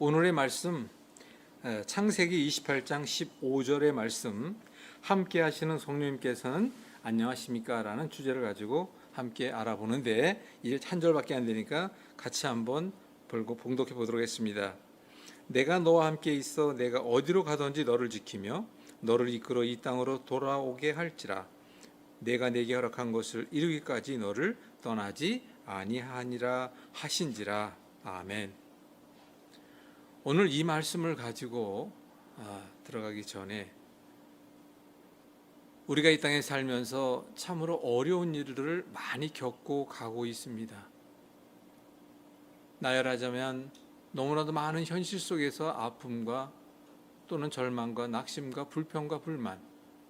오늘의 말씀 에, 창세기 28장 15절의 말씀 함께 하시는 성령님께서는 안녕하십니까 라는 주제를 가지고 함께 알아보는데 이제 한 절밖에 안 되니까 같이 한번 벌고 봉독해 보도록 하겠습니다. 내가 너와 함께 있어 내가 어디로 가든지 너를 지키며 너를 이끌어 이 땅으로 돌아오게 할지라 내가 내게 허락한 것을 이루기까지 너를 떠나지 아니하니라 하신지라 아멘. 오늘 이 말씀을 가지고 아, 들어가기 전에 우리가 이 땅에 살면서 참으로 어려운 일들을 많이 겪고 가고 있습니다. 나열하자면 너무나도 많은 현실 속에서 아픔과 또는 절망과 낙심과 불평과 불만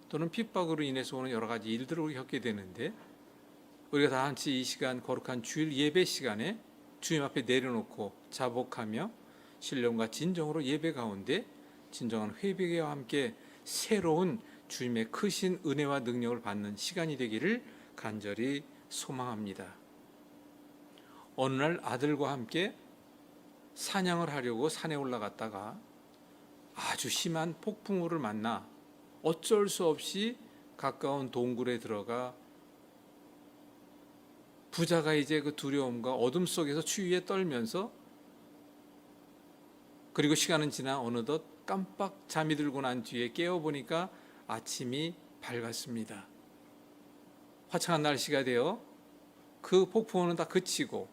또는 핍박으로 인해서 오는 여러 가지 일들을 겪게 되는데 우리가 다 같이 이 시간 거룩한 주일 예배 시간에 주님 앞에 내려놓고 자복하며 신령과 진정으로 예배 가운데 진정한 회개와 함께 새로운 주님의 크신 은혜와 능력을 받는 시간이 되기를 간절히 소망합니다. 어느 날 아들과 함께 사냥을 하려고 산에 올라갔다가 아주 심한 폭풍우를 만나 어쩔 수 없이 가까운 동굴에 들어가 부자가 이제 그 두려움과 어둠 속에서 추위에 떨면서 그리고 시간은 지나 어느덧 깜빡 잠이 들고 난 뒤에 깨어 보니까 아침이 밝았습니다. 화창한 날씨가 되어 그 폭풍우는 다 그치고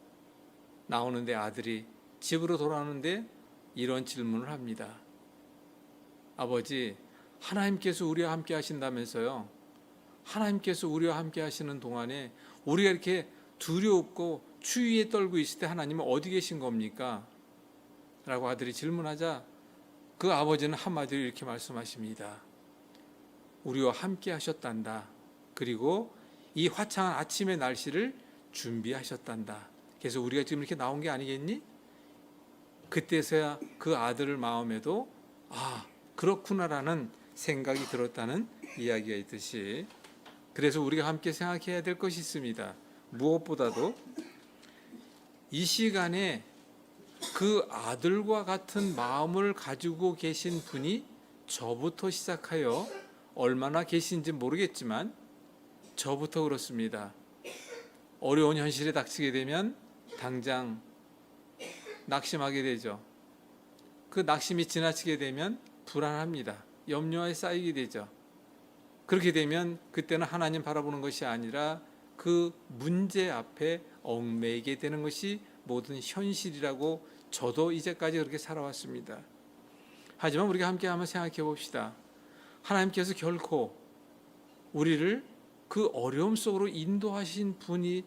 나오는데 아들이 집으로 돌아오는데 이런 질문을 합니다. 아버지, 하나님께서 우리와 함께 하신다면서요. 하나님께서 우리와 함께 하시는 동안에 우리가 이렇게 두렵고 추위에 떨고 있을 때 하나님은 어디 계신 겁니까? 라고 아들이 질문하자 그 아버지는 한마디로 이렇게 말씀하십니다. 우리와 함께 하셨단다. 그리고 이 화창한 아침의 날씨를 준비하셨단다. 그래서 우리가 지금 이렇게 나온 게 아니겠니? 그때서야 그 아들 마음에도 아 그렇구나라는 생각이 들었다는 이야기가 있듯이 그래서 우리가 함께 생각해야 될 것이 있습니다. 무엇보다도 이 시간에 그 아들과 같은 마음을 가지고 계신 분이 저부터 시작하여 얼마나 계신지 모르겠지만 저부터 그렇습니다. 어려운 현실에 닥치게 되면 당장 낙심하게 되죠. 그 낙심이 지나치게 되면 불안합니다. 염려에 쌓이게 되죠. 그렇게 되면 그때는 하나님 바라보는 것이 아니라 그 문제 앞에 얽매이게 되는 것이 모든 현실이라고 저도 이제까지 그렇게 살아왔습니다. 하지만 우리가 함께 한번 생각해 봅시다. 하나님께서 결코 우리를 그 어려움 속으로 인도하신 분이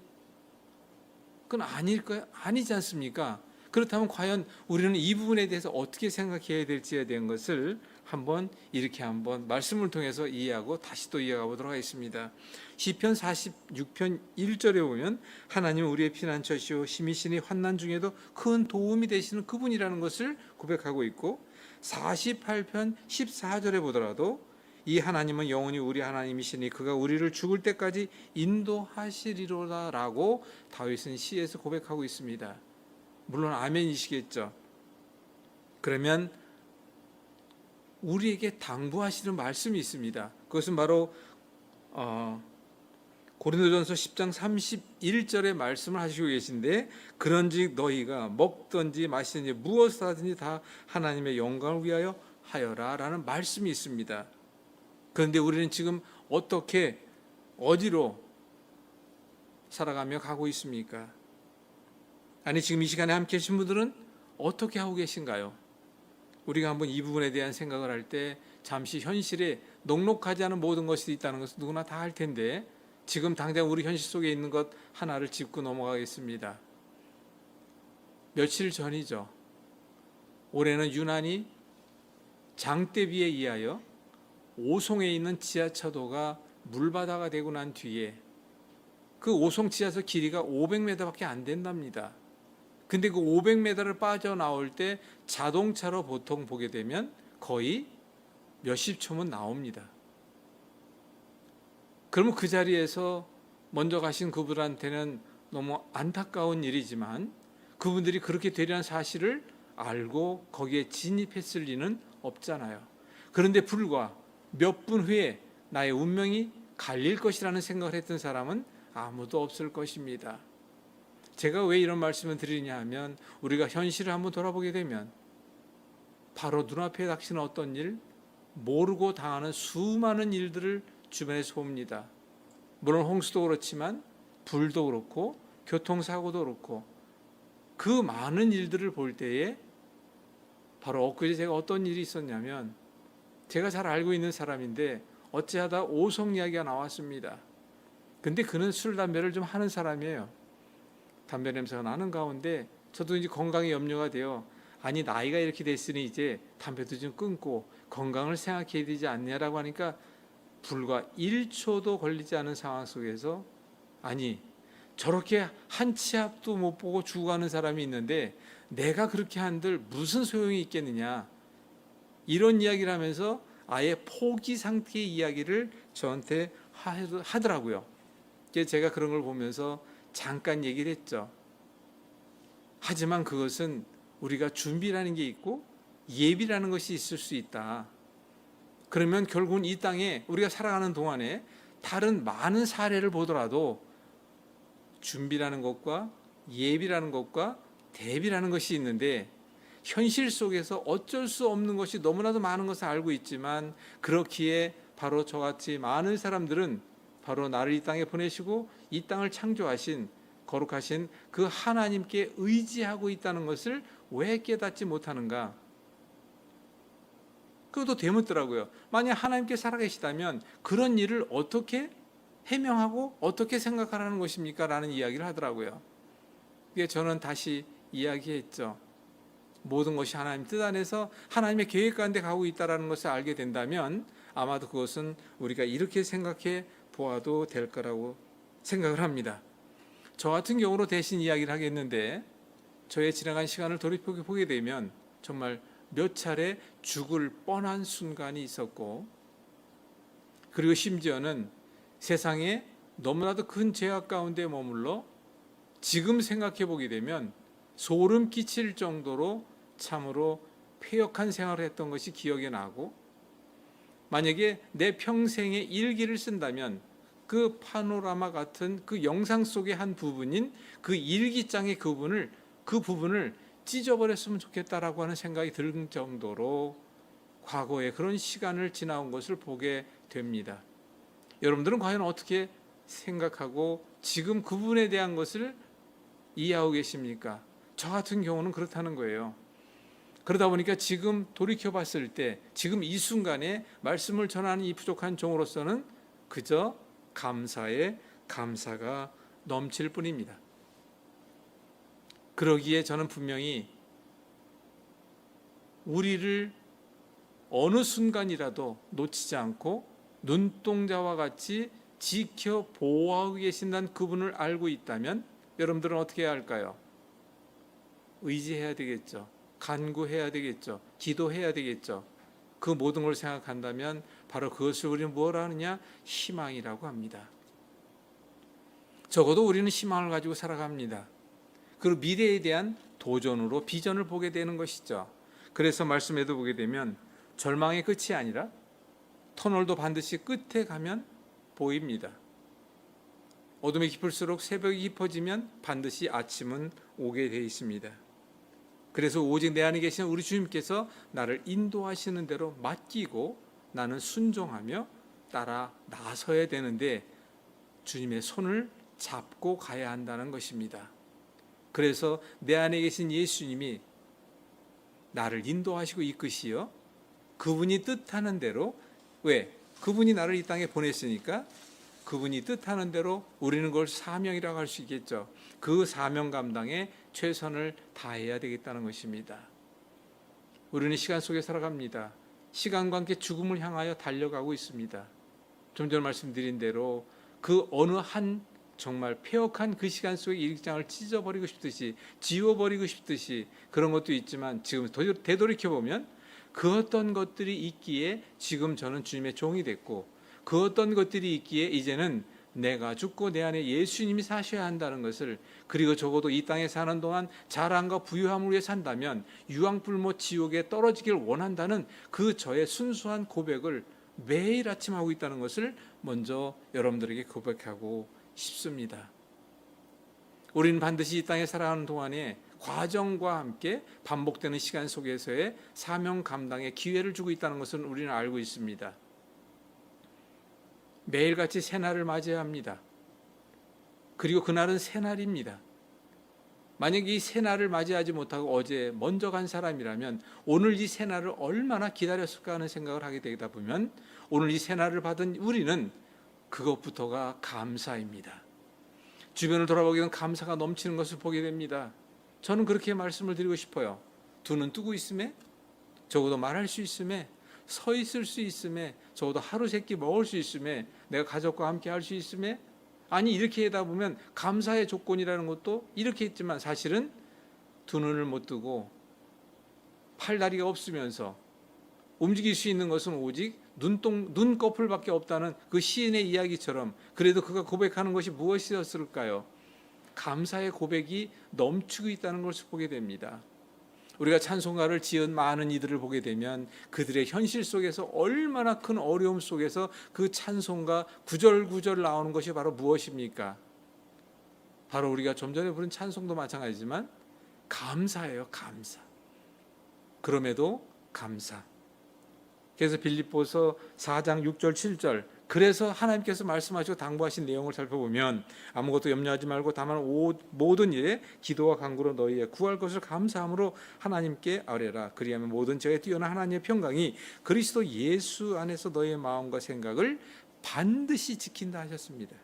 그건 아닐까요? 아니지 않습니까? 그렇다면 과연 우리는 이 부분에 대해서 어떻게 생각해야 될지에 대한 것을 한번 이렇게 한번 말씀을 통해서 이해하고 다시 또 이해가 보도록 하겠습니다. 시편 46편 1절에 보면 하나님 우리의 피난처시오 힘이시니 환난 중에도 큰 도움이 되시는 그분이라는 것을 고백하고 있고 48편 14절에 보더라도 이 하나님은 영원히 우리 하나님이시니 그가 우리를 죽을 때까지 인도하시리로다라고 다윗은 시에서 고백하고 있습니다. 물론 아멘이시겠죠. 그러면 우리에게 당부하시는 말씀이 있습니다. 그것은 바로 어, 고린도전서 10장 31절의 말씀을 하시고 계신데 그런즉 너희가 먹든지 마시든지 무엇을 하든지 다 하나님의 영광을 위하여 하여라라는 말씀이 있습니다. 그런데 우리는 지금 어떻게 어디로 살아가며 가고 있습니까? 아니 지금 이 시간에 함께 계신 분들은 어떻게 하고 계신가요? 우리가 한번 이 부분에 대한 생각을 할 때 잠시 현실에 녹록하지 않은 모든 것이 있다는 것을 누구나 다 할 텐데 지금 당장 우리 현실 속에 있는 것 하나를 짚고 넘어가겠습니다. 며칠 전이죠. 올해는 유난히 장대비에 의하여 오송에 있는 지하차도가 물바다가 되고 난 뒤에 그 오송 지하철 길이가 500m밖에 안 된답니다. 근데 그 500m를 빠져나올 때 자동차로 보통 보게 되면 거의 몇십 초면 나옵니다. 그러면 그 자리에서 먼저 가신 그분한테는 너무 안타까운 일이지만 그분들이 그렇게 되리라는 사실을 알고 거기에 진입했을 리는 없잖아요. 그런데 불과 몇 분 후에 나의 운명이 갈릴 것이라는 생각을 했던 사람은 아무도 없을 것입니다. 제가 왜 이런 말씀을 드리냐 하면 우리가 현실을 한번 돌아보게 되면 바로 눈앞에 닥치는 어떤 일, 모르고 당하는 수많은 일들을 주변에서 봅니다. 물론 홍수도 그렇지만 불도 그렇고 교통사고도 그렇고 그 많은 일들을 볼 때에 바로 엊그제 제가 어떤 일이 있었냐면 제가 잘 알고 있는 사람인데 어찌하다 오성 이야기가 나왔습니다. 근데 그는 술 담배를 좀 하는 사람이에요. 담배 냄새가 나는 가운데 저도 이제 건강에 염려가 돼요. 아니 나이가 이렇게 됐으니 이제 담배도 좀 끊고 건강을 생각해야 되지 않냐라고 하니까 불과 1초도 걸리지 않은 상황 속에서 아니 저렇게 한 치 앞도 못 보고 죽어가는 사람이 있는데 내가 그렇게 한들 무슨 소용이 있겠느냐 이런 이야기를 하면서 아예 포기 상태의 이야기를 저한테 하- 하더라고요. 제가 그런 걸 보면서 잠깐 얘기를 했죠. 하지만 그것은 우리가 준비라는 게 있고 예비라는 것이 있을 수 있다. 그러면 결국은 이 땅에 우리가 살아가는 동안에 다른 많은 사례를 보더라도 준비라는 것과 예비라는 것과 대비라는 것이 있는데 현실 속에서 어쩔 수 없는 것이 너무나도 많은 것을 알고 있지만 그렇기에 바로 저같이 많은 사람들은 바로 나를 이 땅에 보내시고 이 땅을 창조하신 거룩하신 그 하나님께 의지하고 있다는 것을 왜 깨닫지 못하는가? 그것도 되묻더라고요. 만약 하나님께 살아계시다면 그런 일을 어떻게 해명하고 어떻게 생각하라는 것입니까? 라는 이야기를 하더라고요. 그게 저는 다시 이야기했죠. 모든 것이 하나님 뜻 안에서 하나님의 계획 가운데 가고 있다라는 것을 알게 된다면 아마도 그것은 우리가 이렇게 생각해 보아도 될 거라고 생각을 합니다. 저 같은 경우로 대신 이야기를 하겠는데 저의 지나간 시간을 돌이켜 보게 되면 정말 몇 차례 죽을 뻔한 순간이 있었고 그리고 심지어는 세상에 너무나도 큰 죄악 가운데 머물러 지금 생각해 보게 되면 소름 끼칠 정도로 참으로 폐역한 생활을 했던 것이 기억에 나고 만약에 내 평생의 일기를 쓴다면 그 파노라마 같은 그 영상 속의 한 부분인 그 일기장의 그 부분을 그 부분을 찢어버렸으면 좋겠다라고 하는 생각이 들 정도로 과거에 그런 시간을 지나온 것을 보게 됩니다. 여러분들은 과연 어떻게 생각하고 지금 그 부분에 대한 것을 이해하고 계십니까? 저 같은 경우는 그렇다는 거예요. 그러다 보니까 지금 돌이켜 봤을 때 지금 이 순간에 말씀을 전하는 이 부족한 종으로서는 그저 감사에 감사가 넘칠 뿐입니다. 그러기에 저는 분명히 우리를 어느 순간이라도 놓치지 않고 눈동자와 같이 지켜 보호하고 계신다는 그분을 알고 있다면 여러분들은 어떻게 해야 할까요? 의지해야 되겠죠. 간구해야 되겠죠. 기도해야 되겠죠. 그 모든 걸 생각한다면 바로 그것을 우리는 뭐라 하느냐? 희망이라고 합니다. 적어도 우리는 희망을 가지고 살아갑니다. 그리고 미래에 대한 도전으로 비전을 보게 되는 것이죠. 그래서 말씀에도 보게 되면 절망의 끝이 아니라 터널도 반드시 끝에 가면 보입니다. 어둠이 깊을수록 새벽이 깊어지면 반드시 아침은 오게 되어 있습니다. 그래서 오직 내 안에 계신 우리 주님께서 나를 인도하시는 대로 맡기고 나는 순종하며 따라 나서야 되는데 주님의 손을 잡고 가야 한다는 것입니다. 그래서 내 안에 계신 예수님이 나를 인도하시고 이끄시어 그분이 뜻하는 대로 왜 그분이 나를 이 땅에 보냈으니까 그분이 뜻하는 대로 우리는 그걸 사명이라고 할 수 있겠죠. 그 사명 감당에 최선을 다해야 되겠다는 것입니다. 우리는 시간 속에 살아갑니다. 시간과 함께 죽음을 향하여 달려가고 있습니다. 좀 전에 말씀드린 대로 그 어느 한 정말 폐역한 그 시간 속에 일장을 찢어버리고 싶듯이 지워버리고 싶듯이 그런 것도 있지만 지금 되돌이켜 보면 그 어떤 것들이 있기에 지금 저는 주님의 종이 됐고 그 어떤 것들이 있기에 이제는 내가 죽고 내 안에 예수님이 사셔야 한다는 것을 그리고 적어도 이 땅에 사는 동안 자랑과 부유함을 위해 산다면 유황불모 지옥에 떨어지길 원한다는 그 저의 순수한 고백을 매일 아침 하고 있다는 것을 먼저 여러분들에게 고백하고 싶습니다. 우리는 반드시 이 땅에 살아가는 동안에 과정과 함께 반복되는 시간 속에서의 사명 감당의 기회를 주고 있다는 것을 우리는 알고 있습니다. 매일같이 새날을 맞이해야 합니다. 그리고 그날은 새날입니다. 만약 이 새날을 맞이하지 못하고 어제 먼저 간 사람이라면 오늘 이 새날을 얼마나 기다렸을까 하는 생각을 하게 되다 보면 오늘 이 새날을 받은 우리는 그것부터가 감사입니다. 주변을 돌아보게 되면 감사가 넘치는 것을 보게 됩니다. 저는 그렇게 말씀을 드리고 싶어요. 두 눈 뜨고 있음에 적어도 말할 수 있음에 서 있을 수 있음에 적어도 하루 세 끼 먹을 수 있음에 내가 가족과 함께 할 수 있음에 아니 이렇게 하다 보면 감사의 조건이라는 것도 이렇게 했지만 사실은 두 눈을 못 뜨고 팔다리가 없으면서 움직일 수 있는 것은 오직 눈동 눈꺼풀밖에 없다는 그 시인의 이야기처럼 그래도 그가 고백하는 것이 무엇이었을까요? 감사의 고백이 넘치고 있다는 것을 보게 됩니다. 우리가 찬송가를 지은 많은 이들을 보게 되면 그들의 현실 속에서 얼마나 큰 어려움 속에서 그 찬송가 구절구절 나오는 것이 바로 무엇입니까? 바로 우리가 좀 전에 부른 찬송도 마찬가지지만 감사예요, 감사. 그럼에도 감사. 그래서 빌립보서 4장 6절 7절 그래서 하나님께서 말씀하시고 당부하신 내용을 살펴보면 아무것도 염려하지 말고 다만 오- 모든 일에 기도와 간구로 너희의 구할 것을 감사함으로 하나님께 아뢰라 그리하면 모든 죄에 뛰어난 하나님의 평강이 그리스도 예수 안에서 너희의 마음과 생각을 반드시 지킨다 하셨습니다.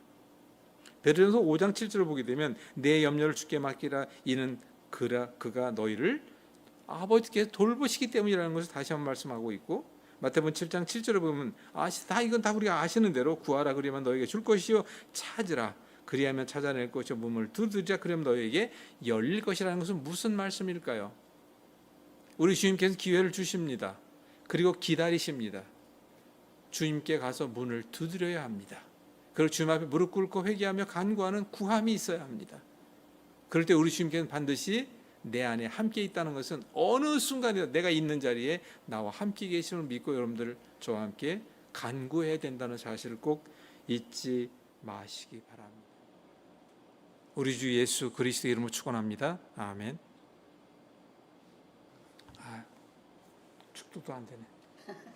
베드로전서 5장 7절을 보게 되면 내 염려를 주께 맡기라 이는 그라 그가 너희를 아버지께 돌보시기 때문이라는 것을 다시 한번 말씀하고 있고 마태복음 7장 7절을 보면 아시 다 이건 다 우리가 아시는 대로 구하라 그리면 너에게 줄 것이요 찾으라 그리하면 찾아낼 것이요 문을 두드리자 그러면 너에게 열릴 것이라는 것은 무슨 말씀일까요? 우리 주님께서 기회를 주십니다. 그리고 기다리십니다. 주님께 가서 문을 두드려야 합니다. 그리고 주님 앞에 무릎 꿇고 회개하며 간구하는 구함이 있어야 합니다. 그럴 때 우리 주님께서는 반드시 내 안에 함께 있다는 것은 어느 순간이든 내가 있는 자리에 나와 함께 계심을 믿고 여러분들 저와 함께 간구해야 된다는 사실을 꼭 잊지 마시기 바랍니다. 우리 주 예수 그리스도 이름으로 축원합니다. 아멘. 아, 축도도 안 되네.